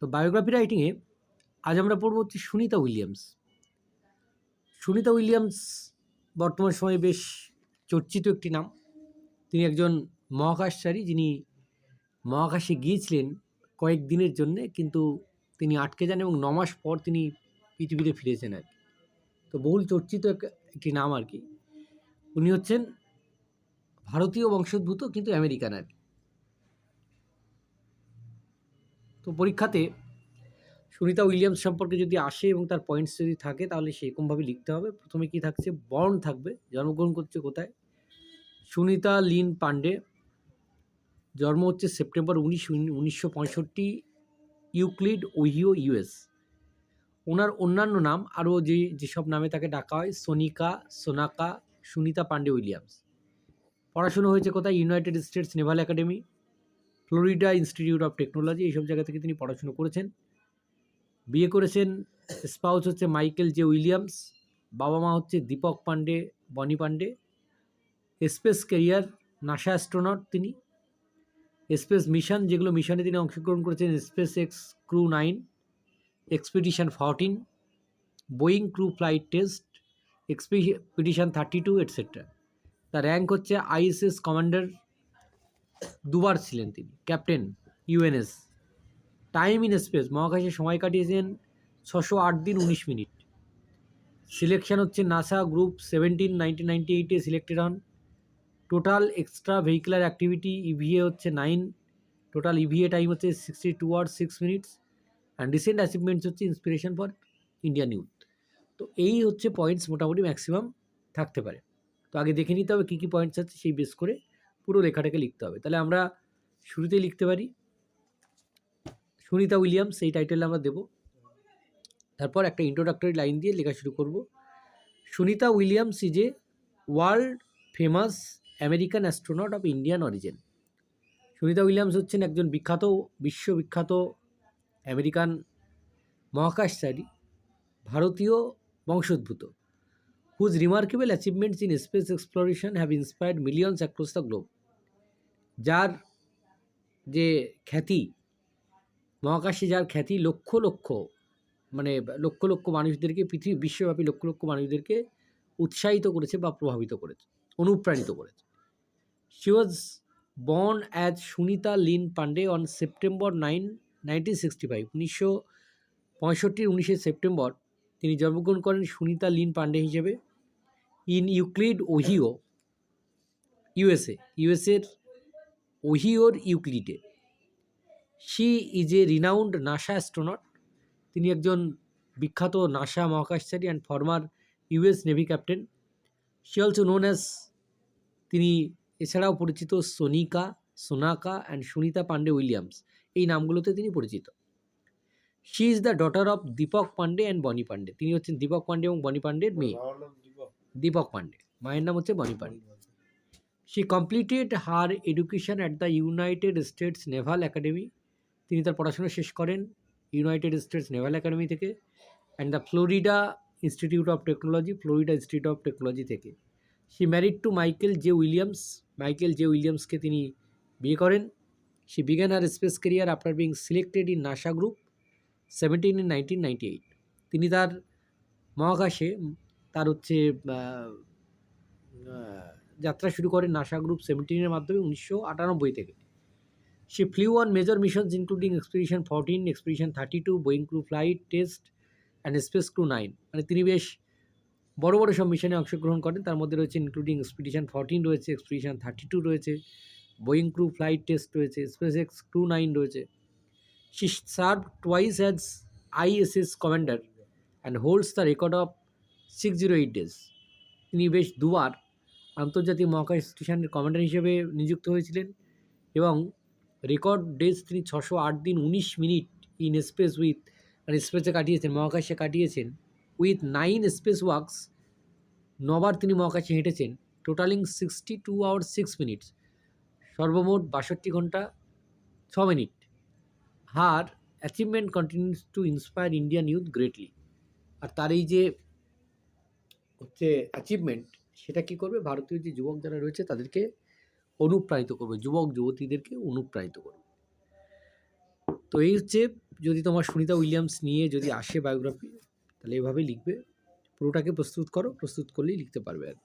তো বায়োগ্রাফি রাইটিংয়ে আজ আমরা পড়ব হচ্ছে সুনিতা উইলিয়ামস। সুনিতা উইলিয়ামস বর্তমান সময়ে বেশ চর্চিত একটি নাম। তিনি একজন মহাকাশচারী, যিনি মহাকাশে গিয়েছিলেন কয়েক দিনের জন্যে, কিন্তু তিনি আটকে যান এবং ন মাস পর তিনি পৃথিবীতে ফিরেছেন আর কি। তো বহুল চর্চিত এক- একটি নাম আর কি। উনি হচ্ছেন ভারতীয় বংশোদ্ভূত, কিন্তু আমেরিকান আর কি। তো পরীক্ষাতে সুনিতা উইলিয়ামস সম্পর্কে যদি আসে এবং তার পয়েন্টস যদি থাকে, তাহলে সেরকমভাবে লিখতে হবে। প্রথমে কি থাকছে? বর্ণ থাকবে। জন্মগ্রহণ করছে কোথায়? সুনিতা লিন পান্ডে। জন্ম হচ্ছে সেপ্টেম্বর উনিশ, উনিশশো পঁয়ষট্টি ইউক্লিড, ওহিও, ইউএস। ওনার অন্যান্য নাম, আরও যে, যেসব নামে তাকে ডাকা হয়, সোনিকা, সোনাকা, সুনিতা পান্ডে উইলিয়ামস। পড়াশুনো হয়েছে কোথায়? United States naval academy Florida institute of technology, এইসব জায়গা থেকে তিনি পড়াশুনো করেছেন। বিয়ে করেছেন স্পাউস হচ্ছে মাইকেল জে উইলিয়ামস, বাবা মা হচ্ছে Deepak Pandey Boni Pandey space career, NASA astronaut তিনি। স্পেস মিশন, যেগুলো মিশনে তিনি অংশগ্রহণ করেছেন, SpaceX crew nine, expedition fourteen, Boeing crew flight test, expedition thirty two, etcetera. তার র্যাঙ্ক হচ্ছে আইএসএস কমান্ডার দুবার ছিলেন তিনি। Captain UNS. Time in space. মহাকাশে সময় কাটিয়েছেন ছশো আট দিন উনিশ মিনিট। সিলেকশন হচ্ছে NASA group seventeen, nineteen ninety এইটে সিলেক্টেড হন। Total extra vehicular activity EVA হচ্ছে নাইন। টোটাল ইভিএ টাইম হচ্ছে sixty two hours, six minutes. And recent achievements হচ্ছে ইন্সপিরেশন ফর ইন্ডিয়ান ইউথ। তো এই হচ্ছে পয়েন্টস মোটামুটি ম্যাক্সিমাম থাকতে পারে। তো আগে দেখে নিতে হবে কী কী পয়েন্টস আছে সেই বেস করে পুরো লেখাটাকে লিখতে হবে। তাহলে আমরা শুরুতেই লিখতে পারি। সুনিতা উইলিয়ামস এই টাইটেল আমরা দেব। তারপর একটা ইন্ট্রোডাক্টরি লাইন দিয়ে লেখা শুরু করব। Sunita Williams is a world famous American astronaut of Indian origin Sunita Williams হচ্ছেন একজন বিখ্যাত, বিশ্ববিখ্যাত আমেরিকান মহাকাশচারী, ভারতীয় বংশোদ্ভূত whose remarkable achievements in space exploration have inspired millions across the globe যার যে খ্যাতি, মহাকাশে যার খ্যাতি লক্ষ লক্ষ মানে লক্ষ লক্ষ মানুষদেরকে, পৃথিবী, বিশ্বব্যাপী লক্ষ লক্ষ মানুষদেরকে উৎসাহিত করেছে বা প্রভাবিত করেছে, অনুপ্রাণিত করেছে। She was born as Sunita Lynn Pandey on September nine nineteen sixty five উনিশশো পঁয়ষট্টির উনিশে সেপ্টেম্বর তিনি জন্মগ্রহণ করেন সুনিতা লিন পান্ডে হিসেবে ইন ইউক্লিড ওহিও ইউএসএ ইউএসএর ওহিওর ইউক্লিডে। She is a renowned NASA astronaut তিনি একজন বিখ্যাত NASA মহাকাশচারী and former US navy captain she also known as তিনি এছাড়াও পরিচিত সোনিকা সোনাকা অ্যান্ড সুনিতা পান্ডে উইলিয়ামস। এই নামগুলোতে তিনি পরিচিত। She is the daughter of Deepak Pandey and Bonnie Pandey তিনি হচ্ছেন দীপক পান্ডে এবং বনি পান্ডের মেয়ে। দীপক পান্ডে মায়ের নাম হচ্ছে Bonnie Pandey she completed her education at the United States naval academy তিনি তার পড়াশোনা শেষ করেন ইউনাইটেড স্টেটস নেভাল একাডেমি থেকে and the Florida institute of technology Florida institute of technology থেকে। She married to Michael J Williams Michael J উইলিয়ামসকে তিনি বিয়ে করেন। She began her space career after being selected in NASA group seventeen in nineteen ninety eight তিনি তার মহাকাশে, তার হচ্ছে যাত্রা শুরু করেন নাসা গ্রুপ সেভেন্টিনের মাধ্যমে উনিশশো আটানব্বই থেকে। She flew major major including including fourteen 14, Expedition 32, Boeing Crew Flight Test and Space Crew 9 মানে তিনি বেশ বড় বড় সব মিশনে অংশগ্রহণ করেন। তার মধ্যে রয়েছে ইনক্লুডিং এক্সপিডিশন ফোরটিন রয়েছে এক্সপিডিশন থার্টি টু রয়েছে বোয়িং ক্রু ফ্লাইট টেস্ট রয়েছে স্পেস এক্স ক্রু নাইন রয়েছে she serve twice as ISS commander and holds the record of six zero eight days তিনি বেশ দুবার আন্তর্জাতিক মহাকাশ স্টেশনের কমান্ডার হিসেবে নিযুক্ত হয়েছিলেন এবং রেকর্ড ডেজ তিনি ছশো আট দিন উনিশ মিনিট ইন স্পেস উইথ মানে স্পেসে কাটিয়েছেন, মহাকাশে কাটিয়েছেন। উইথ নাইন স্পেস ওয়ার্কস নবার তিনি মহাকাশে হেঁটেছেন, totalling sixty two hour six minutes. সর্বমোট বাষট্টি ঘণ্টা, ছ minute. Her achievement continues to inspire Indian youth greatly. আর তার এই যে হচ্ছে অ্যাচিভমেন্ট সেটা কি করবে? ভারতীয় যে যুবক যারা রয়েছে তাদেরকে অনুপ্রাণিত করবে। যুবক, যুবতীদেরকে অনুপ্রাণিত করবে। তো এই হচ্ছে যদি তোমার সুনিতা উইলিয়ামস নিয়ে যদি আসে বায়োগ্রাফি তাহলে এভাবেই লিখবে। পুরোটাকে প্রস্তুত করো, প্রস্তুত করলেই লিখতে পারবে আর।